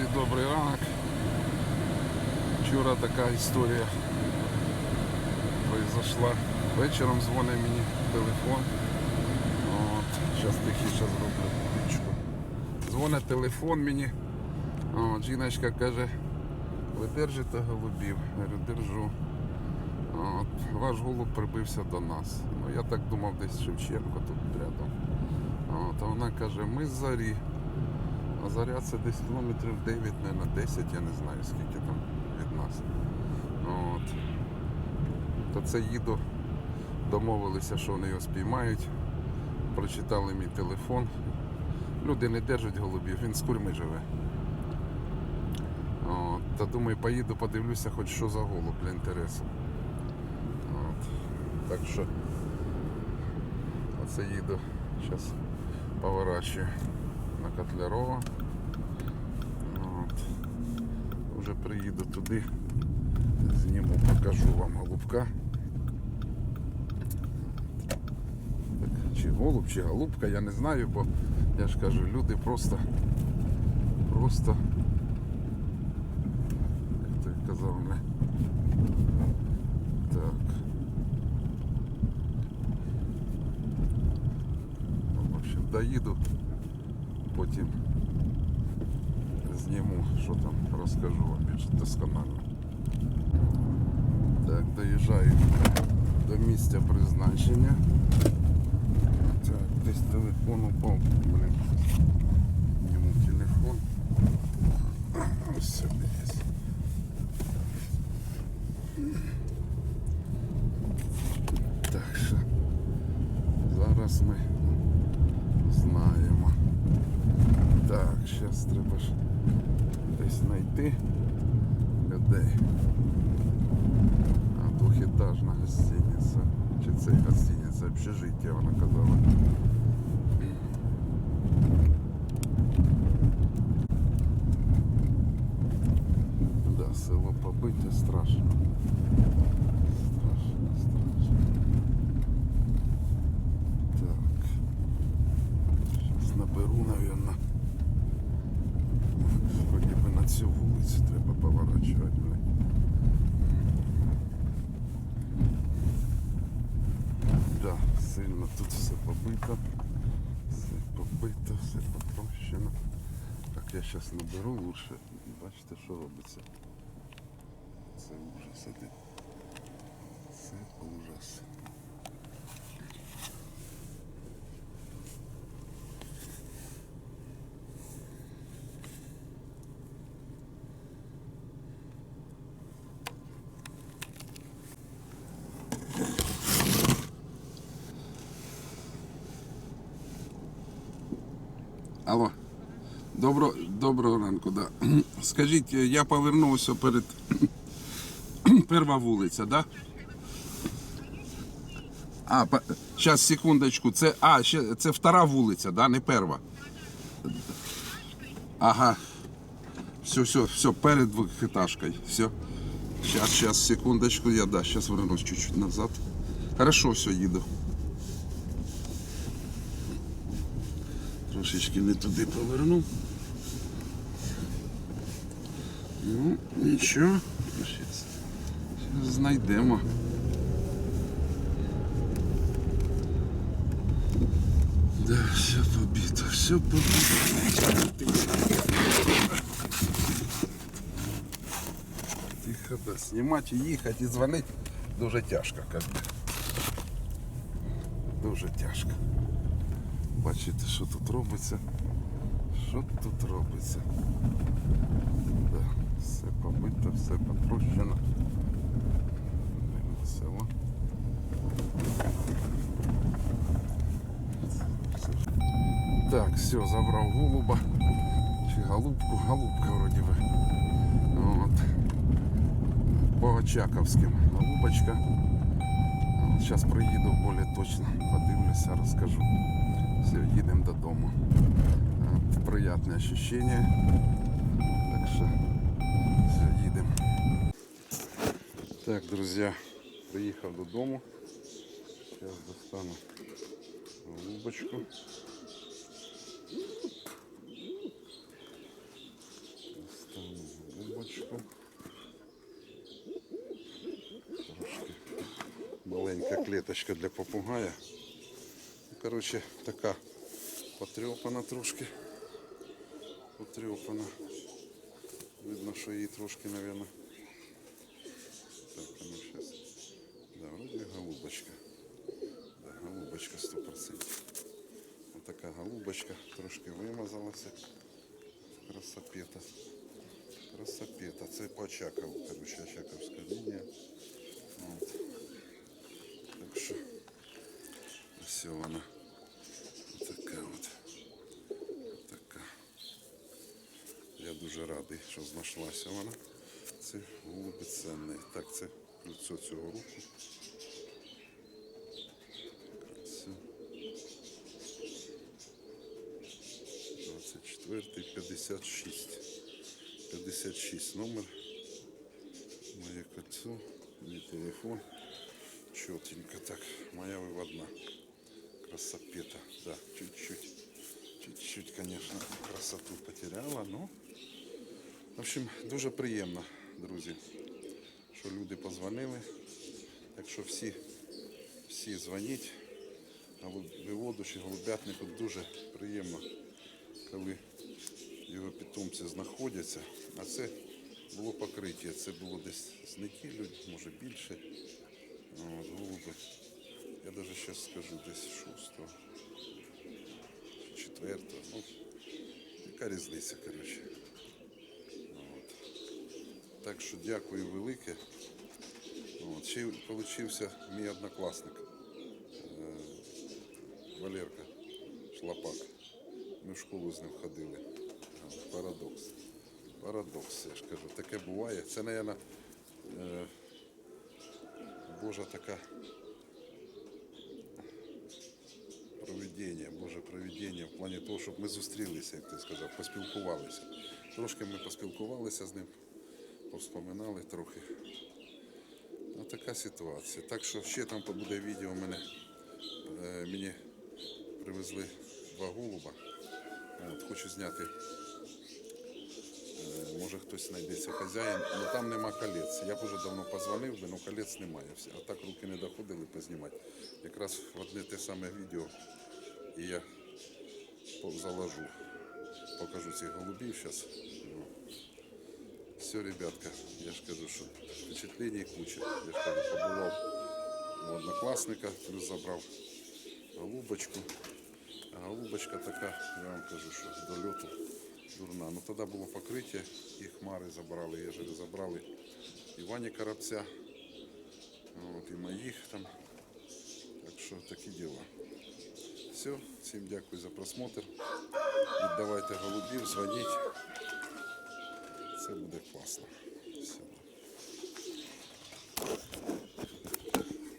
Друзі, добрий ранок. Вчора така історія произошла. Вечором дзвонить мені телефон. От, зараз тихіше зроблю ключку. Дзвонить телефон мені. От, жіночка каже, ви держите голубів? Я говорю, держу. От, ваш голуб прибився до нас. Ну, я так думав, десь Шевченко тут рядом. От, а вона каже, ми з зарі. А заря це десь кілометрів 9, не на 10, я не знаю скільки там від нас. От. То це їду, домовилися, що вони його спіймають. Прочитали мій телефон. Люди не держать голубів, він з курми живе. От. Та думаю, поїду, подивлюся, хоч що за голуб для інтересу. От. Так що оце їду. Зараз поворачую на Котлярова. От. Уже приїду туди, зніму, покажу вам голубка. Так, чи голуб, чи голубка, я не знаю, бо я ж кажу, люди просто, просто, як ти казав, не. Так. Ну, В общем, доїду, потім зніму, що там розкажу вам більш досконально. Так, доїжджаю до місця призначення. Так, десь телефон упав. Блін. Зніму телефон. Ось сюди є. Так що зараз ми Зараз треба ж десь знайти людей. А двохетажна гостиниця. Чи це гостиниця, общежиття, вона казала. Да, село побите страшно. Страшно, страшно. Так. Сейчас наберу, наверное. Цю вулицю треба поворачувати. Да, сильно тут все побито. Все побито, все потрощено. Так, я зараз наберу лучше. Бачите, що робиться. Це ужас один. Це ужас. Алло. Добро, доброго ранку, да. Скажіть, я повернувся перед перша вулиця, да? А, зараз, секундочку, це. А, ще, це втора вулиця, да, не перша. Ага. Все, все, все, перед двухэтажкой. Все. Сейчас, сейчас, секундочку, я да, сейчас вернусь чуть-чуть назад. Хорошо, все, їду. Трошечки не туди повернув. Ну, нічого. Щас знайдемо. Да, все побито, все побито. Тихо, да, знімати, їхати і дзвонити дуже тяжко, як би. Дуже тяжко. Бачите, що тут робиться. Що тут робиться? Да, все побито, все потрощено. Село. Так, все, забрав голуба. Чи голубку? Голубка вроді би. От. По Очаковським голубочка. Зараз приїду більш точно, подивлюся, розкажу. Все, їдемо додому. Приятне ощущення. Так що все, їдемо. Так, друзі, приїхав додому. Зараз достану голубочку. Достану губочку. Трошки маленька клеточка для попугая. Коротше, така потрьопана трошки. Потрьопана. Видно, що її трошки, мабуть. Так, ну сейчас. Да, вроде голубочка. Да, голубочка 100%. Вот така голубочка, трошки вимазалася. Красопета. Красопета. Це по Очакову, короче, Очаковська лінія. От. Так що ось вона. Така от. Така. Я дуже радий, що знайшлася вона. Це голуби цінний. Так, це кольцо цього року. Кольцо. 24, 56. 56 номер. Моє кольцо, мій телефон. Чотенько так. Моя виводна. Красопета. Да, чуть-чуть. Чуть-чуть, конечно, красоту потеряла, но... В общем, дуже приємно, друзі, що люди позвонили. Так що всі, всі дзвоніть. Чи голубятнику дуже приємно, коли його питомці знаходяться. А це було покриття, це було десь з неділю, може більше. От, голуби. Я навіть зараз скажу, десь шостого, четвертого. Ну, яка різниця, коротше. От. Так що дякую велике. От. Ще получився мій однокласник е, Валерка Шлапак. Ми в школу з ним ходили. А, Парадокс. Парадокс, я ж кажу. Таке буває. Це, мабуть, е, Божа така проведення, Боже проведення в плані того, щоб ми зустрілися, як ти сказав, поспілкувалися. Трошки ми поспілкувалися з ним, повспоминали трохи. Ну, така ситуація. Так що ще там буде відео мене. Е, мені привезли два голуба. От, хочу зняти. Е, може хтось знайдеться хазяїн, але там нема колець. Я б вже давно позвонив, би, але колець немає. А так руки не доходили познімати. Якраз в одне те саме відео і я заложу. Покажу цих голубів зараз. Все, ребятка, я ж кажу, що впечатлення куча. Я ж кажу, побував у однокласника, плюс забрав голубочку. А голубочка така, я вам кажу, що до льоту дурна. Ну тоді було покриття, і хмари забрали, ежели забрали і Вані Коробця, от, і моїх там. Так що такі діла. Все, всім дякую за просмотр. Віддавайте голубів, дзвоніть. Це буде класно.